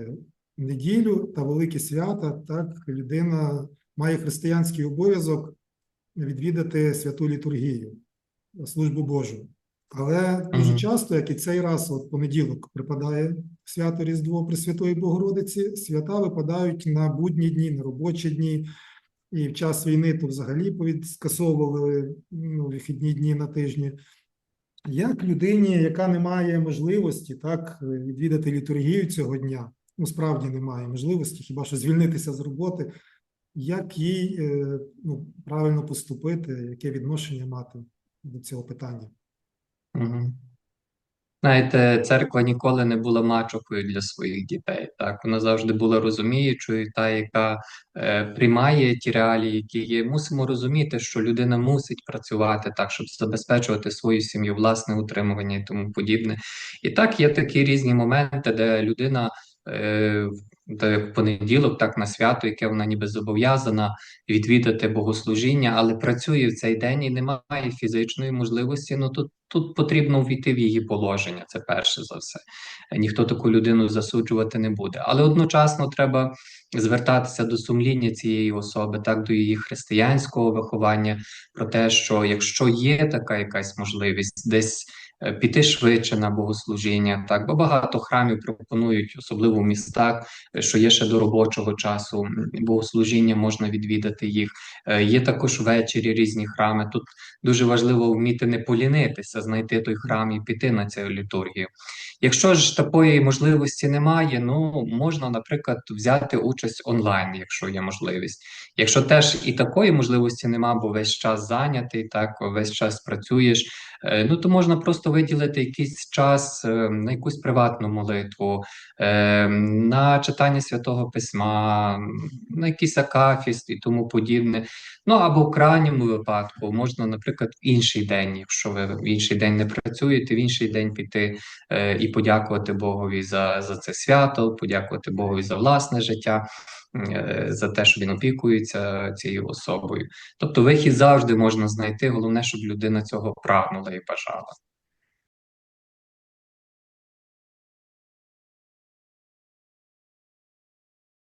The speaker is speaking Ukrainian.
е, неділю та великі свята, так людина має християнський обов'язок відвідати святу літургію, службу Божу. Але дуже часто, як і цей раз, от понеділок припадає свято Різдво Пресвятої Богородиці, свята випадають на будні дні, на робочі дні. І в час війни то взагалі повідскасовували ну, вихідні дні на тижні. Як людині, яка не має можливості так відвідати літургію цього дня, ну справді немає можливості, хіба що звільнитися з роботи, як їй е, ну, правильно поступити, яке відношення мати до цього питання? Мгм. Знаєте, церква ніколи не була мачухою для своїх дітей. Так, вона завжди була розуміючою, та, яка е, приймає ті реалії, які є. Мусимо розуміти, що людина мусить працювати так, щоб забезпечувати свою сім'ю, власне утримування і тому подібне. І так є такі різні моменти, де людина. Е, в понеділок, так на свято, яке вона ніби зобов'язана відвідати богослужіння, але працює в цей день і немає фізичної можливості. Ну тут тут потрібно ввійти в її положення. Це перше за все. Ніхто таку людину засуджувати не буде. Але одночасно треба звертатися до сумління цієї особи, так до її християнського виховання, про те, що якщо є така якась можливість, десь. Е, Піти швидше на богослужіння, так бо багато храмів пропонують, особливо в містах, що є ще до робочого часу богослужіння, можна відвідати їх. Е, Є також ввечері різні храми. Тут дуже важливо вміти не полінитися, знайти той храм і піти на цю літургію. Якщо ж такої можливості немає, ну можна, наприклад, взяти участь онлайн, якщо є можливість. Якщо теж і такої можливості нема, бо весь час зайнятий, так весь час працюєш, ну то можна просто виділити якийсь час е, на якусь приватну молитву, е, на читання святого письма, на якийсь акафіст і тому подібне. Ну або в крайньому випадку можна, наприклад, в інший день, якщо ви в інший день не працюєте, в інший день піти е, і подякувати Богові за, за це свято, подякувати Богові за власне життя. Е, За те, що він опікується цією особою, тобто вихід завжди можна знайти. Головне, щоб людина цього прагнула і бажала.